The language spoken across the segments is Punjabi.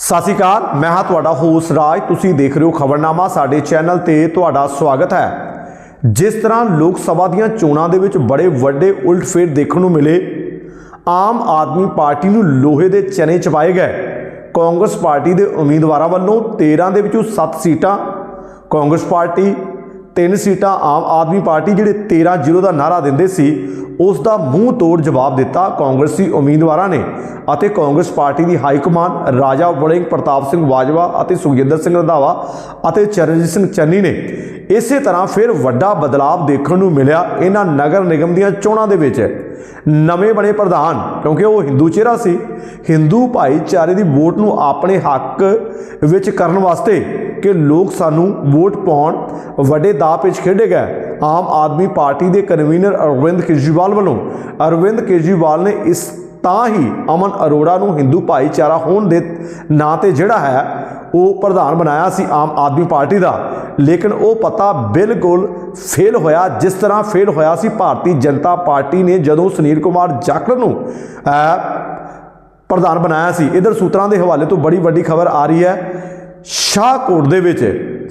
ਸਤਿ ਸ਼੍ਰੀ ਅਕਾਲ, ਮੈਂ ਹਾਂ ਤੁਹਾਡਾ ਹੋਸ ਰਾਜ। ਤੁਸੀਂ ਦੇਖ ਰਹੇ ਹੋ ਖਬਰਨਾਮਾ, ਸਾਡੇ ਚੈਨਲ ਤੇ ਤੁਹਾਡਾ ਸਵਾਗਤ ਹੈ। ਜਿਸ ਤਰ੍ਹਾਂ ਲੋਕ ਸਭਾ ਦੀਆਂ ਚੋਣਾਂ ਦੇ ਵਿੱਚ ਬੜੇ ਵੱਡੇ ਉਲਟਫੇਰ ਦੇਖਣ ਨੂੰ ਮਿਲੇ, ਆਮ ਆਦਮੀ ਪਾਰਟੀ ਨੂੰ ਲੋਹੇ ਦੇ ਚਨੇ ਚਪਾਏ ਗਏ। ਕਾਂਗਰਸ ਪਾਰਟੀ ਦੇ ਉਮੀਦਵਾਰਾਂ ਵੱਲੋਂ 13 ਦੇ ਵਿੱਚੋਂ 7 ਸੀਟਾਂ, ਕਾਂਗਰਸ ਪਾਰਟੀ ਤਿੰਨ ਸੀਟਾਂ ਆਮ ਆਦਮੀ ਪਾਰਟੀ ਜਿਹੜੇ 13 ਜ਼ੀਰੋ ਦਾ ਨਾਰਾ ਦਿੰਦੇ ਸੀ, ਉਸ ਦਾ ਮੂੰਹ ਤੋੜ ਜਵਾਬ ਦਿੱਤਾ ਕਾਂਗਰਸੀ ਉਮੀਦਵਾਰਾਂ ਨੇ ਅਤੇ ਕਾਂਗਰਸ ਪਾਰਟੀ ਦੀ ਹਾਈ ਕਮਾਨ ਰਾਜਾ ਵੜਿੰਗ ਪ੍ਰਤਾਪ ਸਿੰਘ ਬਾਜਵਾ ਅਤੇ ਸੁਖਜਿੰਦਰ ਸਿੰਘ ਰੰਧਾਵਾ ਅਤੇ ਚਰਨਜੀਤ ਸਿੰਘ ਚੰਨੀ ਨੇ ਇਸੇ ਤਰ੍ਹਾਂ ਫਿਰ ਵੱਡਾ ਬਦਲਾਅ ਦੇਖਣ ਨੂੰ ਮਿਲਿਆ ਇਹਨਾਂ ਨਗਰ ਨਿਗਮ ਦੀਆਂ ਚੋਣਾਂ ਦੇ ਵਿੱਚ। ਨਵੇਂ ਬਣੇ ਪ੍ਰਧਾਨ, ਕਿਉਂਕਿ ਉਹ ਹਿੰਦੂ ਚਿਹਰਾ ਸੀ, ਹਿੰਦੂ ਭਾਈਚਾਰੇ ਦੀ ਵੋਟ ਨੂੰ ਆਪਣੇ ਹੱਕ ਵਿੱਚ ਕਰਨ ਵਾਸਤੇ ਕਿ ਲੋਕ ਸਾਨੂੰ ਵੋਟ ਪਾਉਣ ਵੱਡੇ ਦਾਅ ਵਿੱਚ ਖੇਡੇ ਗਏ। ਆਮ ਆਦਮੀ ਪਾਰਟੀ ਦੇ ਕਨਵੀਨਰ ਅਰਵਿੰਦ ਕੇਜਰੀਵਾਲ ਵੱਲੋਂ ਅਰਵਿੰਦ ਕੇਜਰੀਵਾਲ ਨੇ ਇਸ ਤਾਂ ਹੀ ਅਮਨ ਅਰੋੜਾ ਨੂੰ ਹਿੰਦੂ ਭਾਈਚਾਰਾ ਹੋਣ ਦੇ ਨਾਂ ਤੇ ਜਿਹੜਾ ਹੈ, ਉਹ ਪ੍ਰਧਾਨ ਬਣਾਇਆ ਸੀ ਆਮ ਆਦਮੀ ਪਾਰਟੀ ਦਾ। ਲੇਕਿਨ ਉਹ ਪਤਾ ਬਿਲਕੁਲ ਫੇਲ ਹੋਇਆ, ਜਿਸ ਤਰ੍ਹਾਂ ਫੇਲ ਹੋਇਆ ਸੀ, ਭਾਰਤੀ ਜਨਤਾ ਪਾਰਟੀ ਨੇ ਜਦੋਂ ਸੁਨੀਲ ਕੁਮਾਰ ਜਾਖੜ ਨੂੰ ਪ੍ਰਧਾਨ ਬਣਾਇਆ ਸੀ। ਇਧਰ ਸੂਤਰਾਂ ਦੇ ਹਵਾਲੇ ਤੋਂ ਬੜੀ ਵੱਡੀ ਖਬਰ ਆ ਰਹੀ ਹੈ ਸ਼ਾਹਕੋਟ ਦੇ ਵਿੱਚ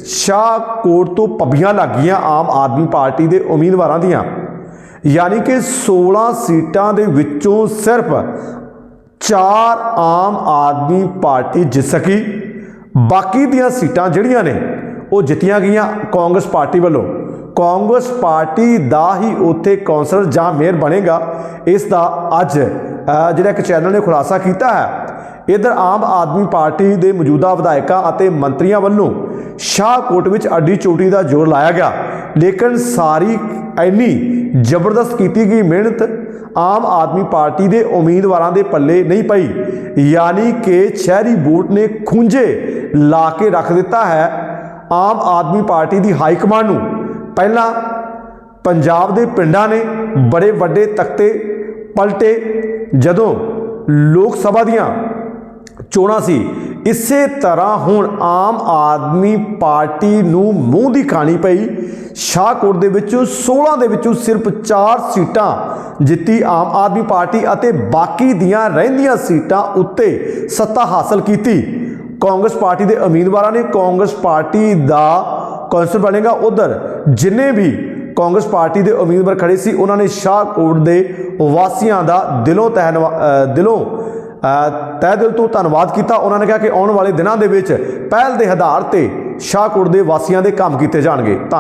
ਸ਼ਾਹਕੋਟ ਤੋਂ ਪੱਬੀਆਂ ਲੱਗੀਆਂ ਆਮ ਆਦਮੀ ਪਾਰਟੀ ਦੇ ਉਮੀਦਵਾਰਾਂ ਦੀਆਂ। ਯਾਨੀ ਕਿ 16 ਸੀਟਾਂ ਦੇ ਵਿੱਚੋਂ ਸਿਰਫ 4 ਆਮ ਆਦਮੀ ਪਾਰਟੀ ਜਿੱਤ ਸਕੀ। ਬਾਕੀ ਦੀਆਂ ਸੀਟਾਂ ਜਿਹੜੀਆਂ ਨੇ, ਉਹ ਜਿੱਤੀਆਂ ਗਈਆਂ ਕਾਂਗਰਸ ਪਾਰਟੀ ਵੱਲੋਂ। ਕਾਂਗਰਸ ਪਾਰਟੀ ਦਾ ਹੀ ਉੱਥੇ ਕੌਂਸਲਰ ਜਾਂ ਮੇਅਰ ਬਣੇਗਾ। ਇਸ ਦਾ ਅੱਜ ਜਿਹੜਾ ਇੱਕ ਚੈਨਲ ਨੇ ਖੁਲਾਸਾ ਕੀਤਾ ਹੈ ਇਧਰ ਆਮ ਆਦਮੀ ਪਾਰਟੀ ਦੇ ਮੌਜੂਦਾ ਵਿਧਾਇਕਾਂ ਅਤੇ ਮੰਤਰੀਆਂ ਵੱਲੋਂ ਸ਼ਾਹਕੋਟ ਵਿੱਚ ਅੱਡੀ ਚੋਟੀ ਦਾ ਜ਼ੋਰ ਲਾਇਆ ਗਿਆ। ਲੇਕਿਨ ਸਾਰੀ ਇੰਨੀ ਜ਼ਬਰਦਸਤ ਕੀਤੀ ਗਈ ਮਿਹਨਤ ਆਮ ਆਦਮੀ ਪਾਰਟੀ ਦੇ ਉਮੀਦਵਾਰਾਂ ਦੇ ਪੱਲੇ ਨਹੀਂ ਪਈ। ਯਾਨੀ ਕਿ ਸ਼ਹਿਰੀ ਵੋਟ ਨੇ ਖੁੰਝੇ ਲਾ ਕੇ ਰੱਖ ਦਿੱਤਾ ਹੈ ਆਮ ਆਦਮੀ ਪਾਰਟੀ ਦੀ ਹਾਈ ਕਮਾਂਡ ਨੂੰ। ਪਹਿਲਾਂ ਪੰਜਾਬ ਦੇ ਪਿੰਡਾਂ ਨੇ ਬੜੇ ਵੱਡੇ ਤਖਤੇ ਪਲਟੇ। ਜਦੋਂ ਲੋਕ ਸਭਾ ਦੀਆਂ ਚੋਣਾਂ ਸੀ। ਇਸੇ ਤਰ੍ਹਾਂ ਹੁਣ ਆਮ ਆਦਮੀ ਪਾਰਟੀ ਨੂੰ ਮੂੰਹ ਦੀ ਖਾਣੀ ਪਈ। ਸ਼ਾਹਕੋਟ ਦੇ ਵਿੱਚੋਂ 16 ਦੇ ਵਿੱਚੋਂ ਸਿਰਫ 4 ਸੀਟਾਂ ਜਿੱਤੀ ਆਮ ਆਦਮੀ ਪਾਰਟੀ ਅਤੇ ਬਾਕੀ ਦੀਆਂ ਰਹਿੰਦੀਆਂ ਸੀਟਾਂ ਉੱਤੇ ਸੱਤਾ ਹਾਸਲ ਕੀਤੀ। ਕਾਂਗਰਸ ਪਾਰਟੀ ਦੇ ਉਮੀਦਵਾਰਾਂ ਨੇ ਕਾਂਗਰਸ ਪਾਰਟੀ ਦਾ ਕੌਂਸਲ ਬਣੇਗਾ ਉਧਰ। ਜਿੰਨੇ ਵੀ ਕਾਂਗਰਸ ਪਾਰਟੀ ਦੇ ਉਮੀਦਵਾਰ ਖੜੇ ਸੀ, ਉਹਨਾਂ ਨੇ ਸ਼ਾਹਕੋਟ ਦੇ ਵਾਸੀਆਂ ਦਾ ਦਿਲੋਂ ਤਹਿਨਵਾ ਦਿਲੋਂ ਤਹਿ ਦਿਲ ਤੋਂ ਧੰਨਵਾਦ ਕੀਤਾ। ਉਹਨਾਂ ਨੇ ਕਿਹਾ ਕਿ ਆਉਣ ਵਾਲੇ ਦਿਨਾਂ ਦੇ ਵਿੱਚ ਪਹਿਲ ਦੇ ਆਧਾਰ ਤੇ ਸ਼ਾਹਕੋਟ ਦੇ ਵਾਸੀਆਂ ਦੇ ਕੰਮ ਕੀਤੇ ਜਾਣਗੇ। ਧੰਨਵਾਦ